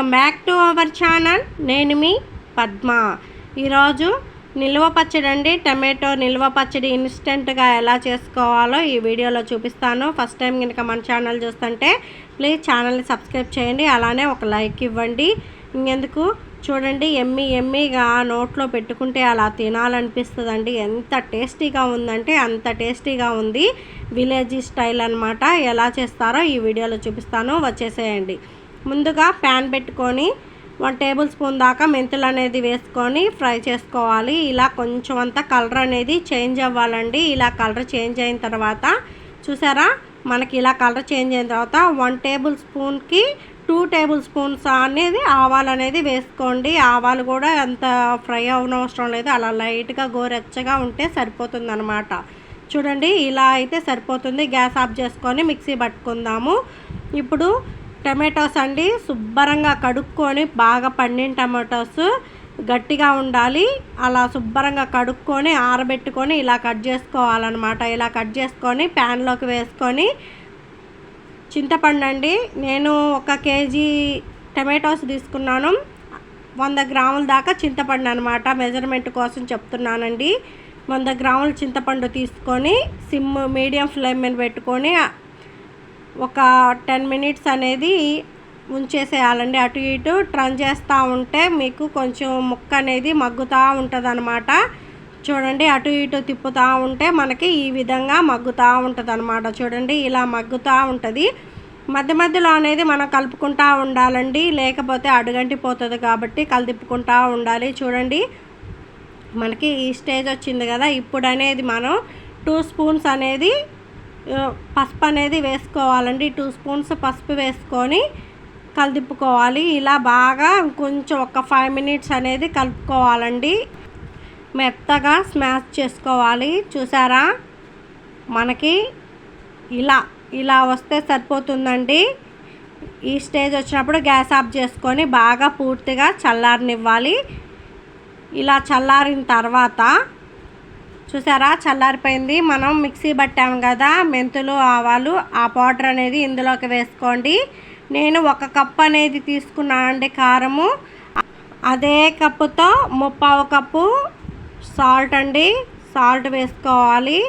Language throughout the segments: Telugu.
Welcome back to our channel నేను మీ పద్మ. ఈరోజు నిల్వ పచ్చడి అండి. టమాటో నిల్వ పచ్చడి ఇన్స్టెంట్గా ఎలా చేసుకోవాలో ఈ వీడియోలో చూపిస్తాను. ఫస్ట్ టైం కనుక మన ఛానల్ చూస్తుంటే ప్లీజ్ ఛానల్ని సబ్స్క్రైబ్ చేయండి. అలానే ఒక లైక్ ఇవ్వండి. ఇంకెందుకు? చూడండి ఎమ్మి ఎమ్మిగా నోట్లో పెట్టుకుంటే అలా తినాలనిపిస్తుందండి. ఎంత టేస్టీగా ఉందంటే అంత టేస్టీగా ఉంది. విలేజీ స్టైల్ అనమాట ఎలా చేస్తారో ఈ వీడియోలో చూపిస్తాను. వచ్చేసేయండి. ముందుగా ప్యాన్ పెట్టుకొని వన్ టేబుల్ స్పూన్ దాకా మెంతులు అనేది వేసుకొని ఫ్రై చేసుకోవాలి. ఇలా కొంచెం అంతా కలర్ అనేది చేంజ్ అవ్వాలండి. ఇలా కలర్ చేంజ్ అయిన తర్వాత చూసారా? మనకి ఇలా కలర్ చేంజ్ అయిన తర్వాత వన్ టేబుల్ స్పూన్కి టూ టేబుల్ స్పూన్స్ అనేది ఆవాలు అనేది వేసుకోండి. ఆవాలు కూడా అంత ఫ్రై అవనవసరం లేదు. అలా లైట్గా గోరెచ్చగా ఉంటే సరిపోతుంది అనమాట చూడండి ఇలా అయితే సరిపోతుంది. గ్యాస్ ఆఫ్ చేసుకొని మిక్సీ పట్టుకుందాము. ఇప్పుడు టమాటోస్ అండి. శుభ్రంగా కడుక్కొని బాగా పండిన టమాటోస్ గట్టిగా ఉండాలి. అలా శుభ్రంగా కడుక్కొని ఆరబెట్టుకొని ఇలా కట్ చేసుకోవాలన్నమాట. ఇలా కట్ చేసుకొని ప్యాన్లోకి వేసుకొని చింతపండు అండి. నేను ఒక కేజీ టమాటోస్ తీసుకున్నాను. వంద గ్రాముల దాకా చింతపండు అనమాట మెజర్మెంట్ కోసం చెప్తున్నానండి. వంద గ్రాముల చింతపండు తీసుకొని సిమ్ మీడియం ఫ్లేమ్ మీద పెట్టుకొని ఒక టెన్ మినిట్స్ అనేది ఉంచేసేయాలండి అటు ఇటు ట్రన్ చేస్తూ ఉంటే మీకు కొంచెం ముక్క అనేది మగ్గుతూ ఉంటుంది అనమాట చూడండి అటు ఇటు తిప్పుతూ ఉంటే మనకి ఈ విధంగా మగ్గుతూ ఉంటుంది అనమాట చూడండి ఇలా మగ్గుతూ ఉంటుంది. మధ్య మధ్యలో అనేది మనం కలుపుకుంటూ ఉండాలండి. లేకపోతే అడుగంటిపోతుంది కాబట్టి కలిదిప్పుకుంటూ ఉండాలి. చూడండి మనకి ఈ స్టేజ్ వచ్చింది కదా. ఇప్పుడు అనేది మనం టూ స్పూన్స్ అనేది పసుపు అనేది వేసుకోవాలండి. టూ స్పూన్స్ పసుపు వేసుకొని కలిదిప్పుకోవాలి ఇలా బాగా కొంచెం ఒక ఫైవ్ మినిట్స్ అనేది కలుపుకోవాలండి. మెత్తగా స్మాష్ చేసుకోవాలి. చూసారా? మనకి ఇలా ఇలా వస్తే సరిపోతుందండి. ఈ స్టేజ్ వచ్చినప్పుడు గ్యాస్ ఆఫ్ చేసుకొని బాగా పూర్తిగా చల్లారనివ్వాలి. ఇలా చల్లారిన తర్వాత చూసారా? చల్లారిపోయింది. మనం మిక్సీ పట్టాము కదా మెంతులు ఆవాలు ఆ పౌడర్ అనేది ఇందులోకి వేసుకోండి. నేను ఒక కప్ అనేది తీసుకున్నానండి కారము. అదే కప్పుతో ముప్పావు కప్పు సాల్ట్ అండి. సాల్ట్ వేసుకోవాలి.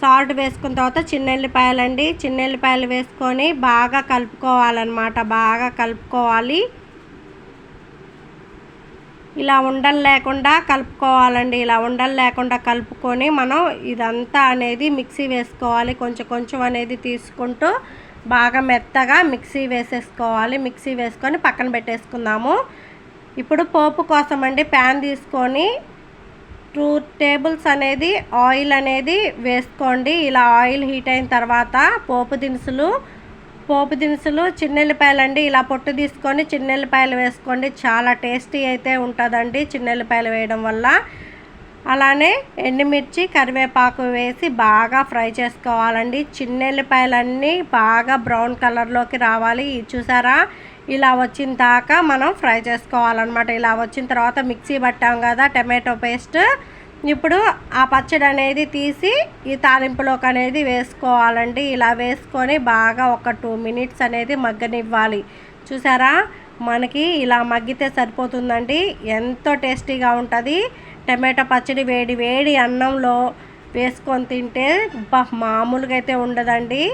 సాల్ట్ వేసుకున్న తర్వాత చిన్నెల్లిపాయలండి. చిన్నెల్లిపాయలు వేసుకొని బాగా కలుపుకోవాలన్నమాట. బాగా కలుపుకోవాలి. ఇలా ఉండలు లేకుండా కలుపుకోవాలండి. ఇలా ఉండలు లేకుండా కలుపుకొని మనం ఇదంతా అనేది మిక్సీ వేసుకోవాలి. కొంచెం కొంచెం అనేది తీసుకుంటూ బాగా మెత్తగా మిక్సీ వేసేసుకోవాలి. మిక్సీ వేసుకొని పక్కన పెట్టేసుకుందాము. ఇప్పుడు పోపు కోసం అండి ప్యాన్ తీసుకొని టూ టేబుల్స్ అనేది ఆయిల్ అనేది వేసుకోండి. ఇలా ఆయిల్ హీట్ అయిన తర్వాత పోపు దినుసులు పోపు దినుసులు చిన్నెల్లిపాయలండి. ఇలా పొట్టు తీసుకొని చిన్నెల్లిపాయలు వేసుకోండి. చాలా టేస్టీ అయితే ఉంటుందండి చిన్నెల్లిపాయలు వేయడం వల్ల. అలానే ఎండుమిర్చి కరివేపాకు వేసి బాగా ఫ్రై చేసుకోవాలండి. చిన్నెల్లిపాయలన్నీ బాగా బ్రౌన్ కలర్లోకి రావాలి. చూసారా? ఇలా వచ్చిన దాకా మనం ఫ్రై చేసుకోవాలన్నమాట. ఇలా వచ్చిన తర్వాత మిక్సీ పట్టాం కదా టమాటో పేస్ట్. ఇప్పుడు ఆ పచ్చడి అనేది తీసి ఈ తాలింపులోకి అనేది వేసుకోవాలండి. ఇలా వేసుకొని బాగా ఒక టూ మినిట్స్ అనేది మగ్గనివ్వాలి. చూసారా? మనకి ఇలా మగ్గితే సరిపోతుందండి. ఎంతో టేస్టీగా ఉంటుంది. టమాటో పచ్చడి వేడి వేడి అన్నంలో వేసుకొని తింటే మామూలుగా అయితే ఉండదండి.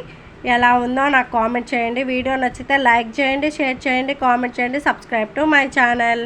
ఎలా ఉందో నాకు కామెంట్ చేయండి. వీడియో నచ్చితే లైక్ చేయండి షేర్ చేయండి కామెంట్ చేయండి సబ్స్క్రైబ్ టు మై ఛానల్.